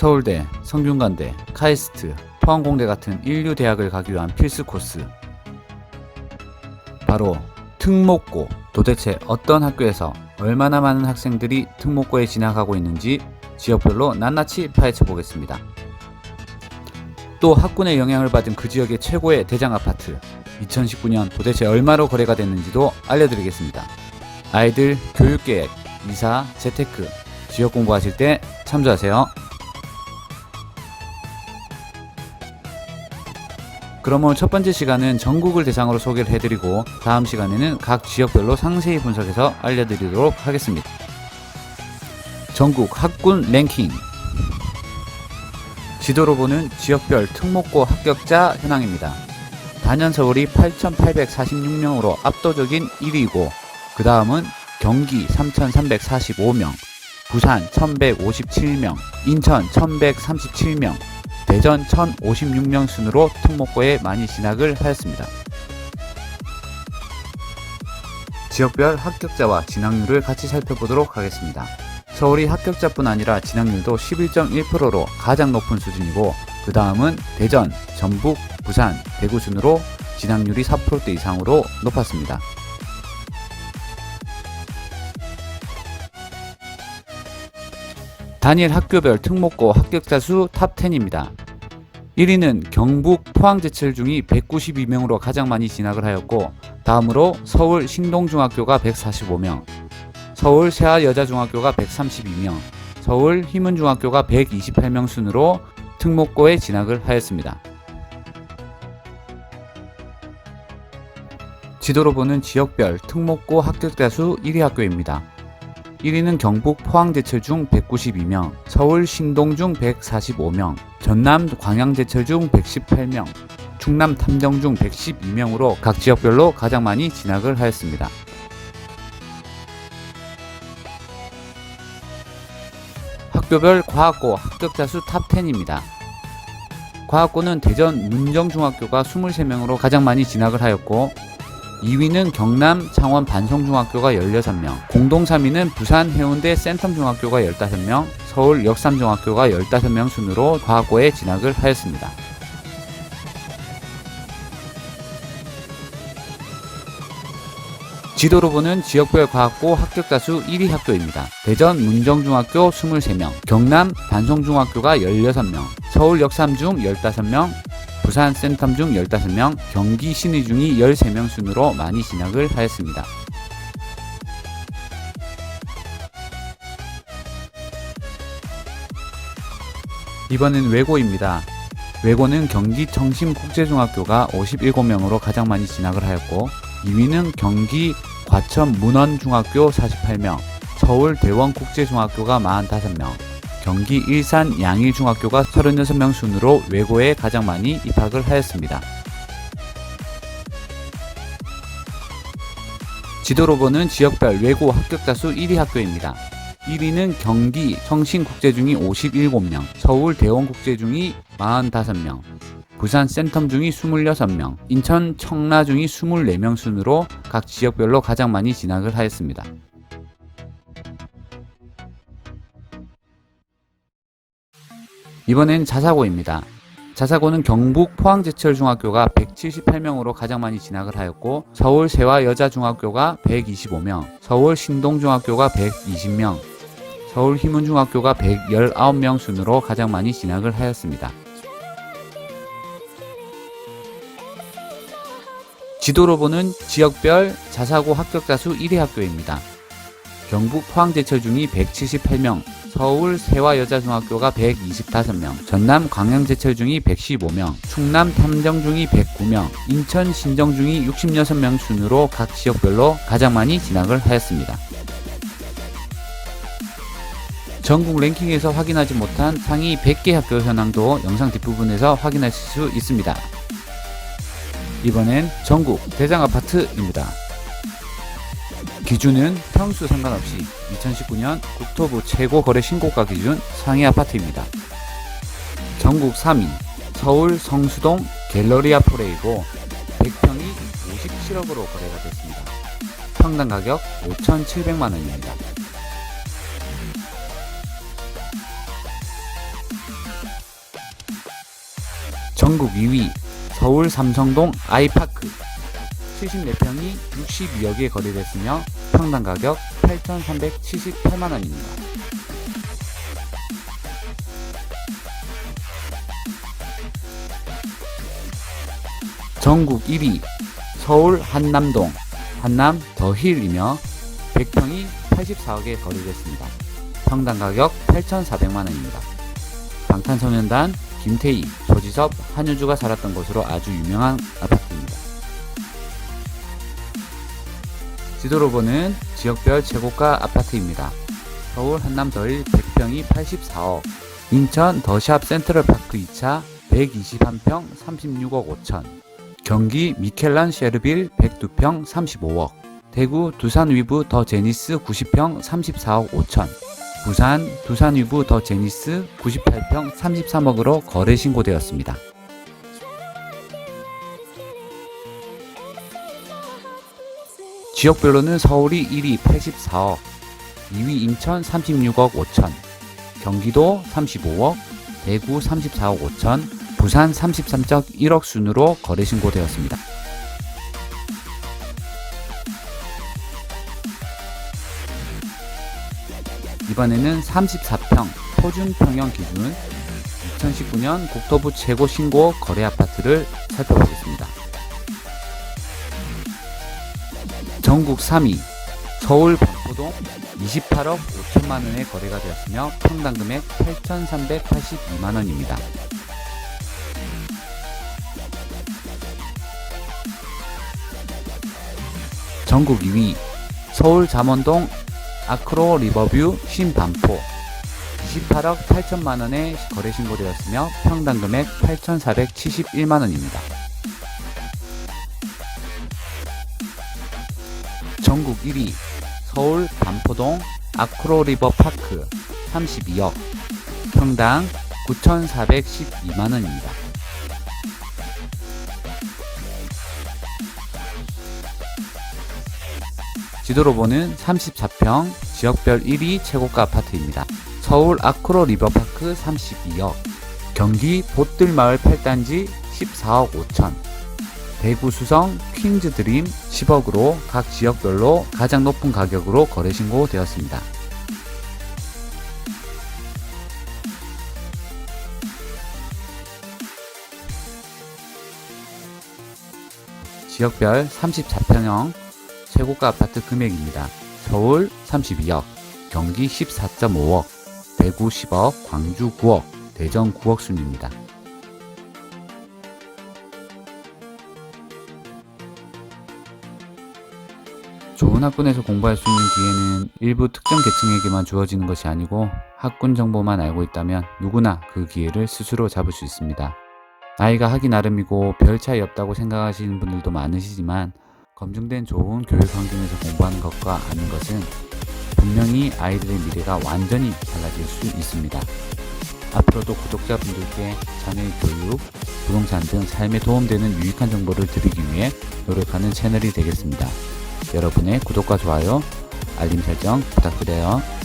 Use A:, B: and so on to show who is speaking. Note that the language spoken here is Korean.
A: 서울대, 성균관대, 카이스트, 포항공대 같은 인류 대학을 가기 위한 필수 코스. 바로 특목고. 도대체 어떤 학교에서 얼마나 많은 학생들이 특목고에 진학하고 있는지 지역별로 낱낱이 파헤쳐 보겠습니다. 또 학군의 영향을 받은 그 지역의 최고의 대장 아파트 2019년 도대체 얼마로 거래가 됐는지도 알려드리겠습니다. 아이들 교육계획, 이사, 재테크, 지역 공부하실 때 참조하세요. 오늘 첫 번째 시간은 전국을 대상으로 소개를 해드리고 다음 시간에는 각 지역별로 상세히 분석해서 알려드리도록 하겠습니다. 전국 학군 랭킹 지도로 보는 지역별 특목고 합격자 현황입니다. 단연 서울이 8,846명으로 압도적인 1위이고 그 다음은 경기 3,345명, 부산 1,157명, 인천 1,137명, 대전 1,056명 순으로 특목고에 많이 진학을 하였습니다. 지역별 합격자와 진학률을 같이 살펴보도록 하겠습니다. 서울이 합격자뿐 아니라 진학률도 11.1%로 가장 높은 수준이고 그 다음은 대전, 전북, 부산, 대구 순으로 진학률이 4%대 이상으로 높았습니다. 단일 학교별 특목고 합격자 수 탑 10입니다. 1위는 경북 포항제철 중이 192명으로 가장 많이 진학을 하였고 다음으로 서울 신동중학교가 145명, 서울 세아여자중학교가 132명, 서울 희문중학교가 128명 순으로 특목고에 진학을 하였습니다. 지도로 보는 지역별 특목고 합격자 수 1위 학교입니다. 1위는 경북 포항제철 중 192명, 서울 신동 중 145명, 전남 광양제철 중 118명, 충남 탐정 중 112명으로 각 지역별로 가장 많이 진학을 하였습니다. 학교별 과학고 합격자 수 탑 10입니다. 과학고는 대전 문정중학교가 23명으로 가장 많이 진학을 하였고 2위는 경남 창원 반성중학교가 16명, 공동 3위는 부산 해운대 센텀중학교가 15명, 서울 역삼중학교가 15명 순으로 과학고에 진학을 하였습니다. 지도로 보는 지역별 과학고 합격자 수 1위 학교입니다. 대전 문정중학교 23명, 경남 반성중학교가 16명, 서울 역삼중 15명, 부산 센텀 중 15명, 경기 신의 중이 13명 순으로 많이 진학을 하였습니다. 이번엔 외고입니다. 외고는 경기 청심국제중학교가 57명으로 가장 많이 진학을 하였고 2위는 경기 과천 문원중학교 48명, 서울 대원국제중학교가 45명, 경기 일산 양일중학교가 36명 순으로 외고에 가장 많이 입학을 하였습니다. 지도로 보는 지역별 외고 합격자 수 1위 학교입니다. 1위는 경기 성신국제중이 57명, 서울 대원국제중이 45명, 부산 센텀중이 26명, 인천 청라중이 24명 순으로 각 지역별로 가장 많이 진학을 하였습니다. 이번엔 자사고입니다. 자사고는 경북 포항제철중학교가 178명으로 가장 많이 진학을 하였고 서울 세화여자중학교가 125명, 서울 신동중학교가 120명, 서울 희문중학교가 119명 순으로 가장 많이 진학을 하였습니다. 지도로 보는 지역별 자사고 합격자 수 1위 학교입니다. 경북 포항제철중이 178명, 서울 세화여자중학교가 125명, 전남 광양제철중이 115명, 충남 탐정중이 109명, 인천 신정중이 66명 순으로 각 지역별로 가장 많이 진학을 하였습니다. 전국 랭킹에서 확인하지 못한 상위 100개 학교 현황도 영상 뒷부분에서 확인하실 수 있습니다. 이번엔 전국 대장 아파트입니다. 기준은 평수 상관없이 2019년 국토부 최고 거래 신고가 기준 상위 아파트입니다. 전국 3위 서울 성수동 갤러리아 포레이고 100평이 57억으로 거래가 됐습니다. 평당 가격 5,700만 원입니다. 전국 2위 서울 삼성동 아이파크 74평이 62억에 거래됐으며 평당 가격 8,378만원입니다. 전국 1위 서울 한남동 한남 더힐이며 100평이 84억에 거래됐습니다. 평당 가격 8,400만원입니다. 방탄소년단 김태희, 조지섭, 한효주가 살았던 곳으로 아주 유명한 아파트입니다. 지도로 보는 지역별 최고가 아파트입니다. 서울 한남 더일 100평이 84억, 인천 더샵 센트럴파크 2차 123평 36억 5천, 경기 미켈란 셰르빌 102평 35억, 대구 두산 위브 더 제니스 90평 34억 5천, 부산 두산 위브 더 제니스 98평 33억으로 거래 신고되었습니다. 지역별로는 서울이 1위 84억, 2위 인천 36억 5천, 경기도 35억, 대구 34억 5천, 부산 33.1억 순으로 거래 신고되었습니다. 이번에는 34평 표준 평형 기준 2019년 국토부 최고 신고 거래 아파트를 살펴보겠습니다. 전국 3위 서울 반포동 28억 5천만 원에 거래가 되었으며 평당 금액 8,382만 원입니다. 전국 2위 서울 잠원동 아크로 리버뷰 신반포 28억 8천만 원에 거래 신고되었으며 평당 금액 8,471만 원입니다. 전국 1위 서울 반포동 아크로 리버 파크 32억 평당 9,412만 원입니다. 지도로 보는 34평 지역별 1위 최고가 아파트입니다. 서울 아크로 리버파크 32억, 경기 보뜰마을 8단지 14억 5천, 대구 수성 퀸즈 드림 10억으로 각 지역별로 가장 높은 가격으로 거래 신고되었습니다. 지역별 34평형 최고가 아파트 금액입니다. 서울 32억, 경기 14.5억, 대구 10억, 광주 9억, 대전 9억 순입니다. 좋은 학군에서 공부할 수 있는 기회는 일부 특정 계층에게만 주어지는 것이 아니고 학군 정보만 알고 있다면 누구나 그 기회를 스스로 잡을 수 있습니다. 나이가 하기 나름이고 별 차이 없다고 생각하시는 분들도 많으시지만 검증된 좋은 교육 환경에서 공부하는 것과 아닌 것은 분명히 아이들의 미래가 완전히 달라질 수 있습니다. 앞으로도 구독자분들께 자녀의 교육, 부동산 등 삶에 도움되는 유익한 정보를 드리기 위해 노력하는 채널이 되겠습니다. 여러분의 구독과 좋아요, 알림 설정 부탁드려요.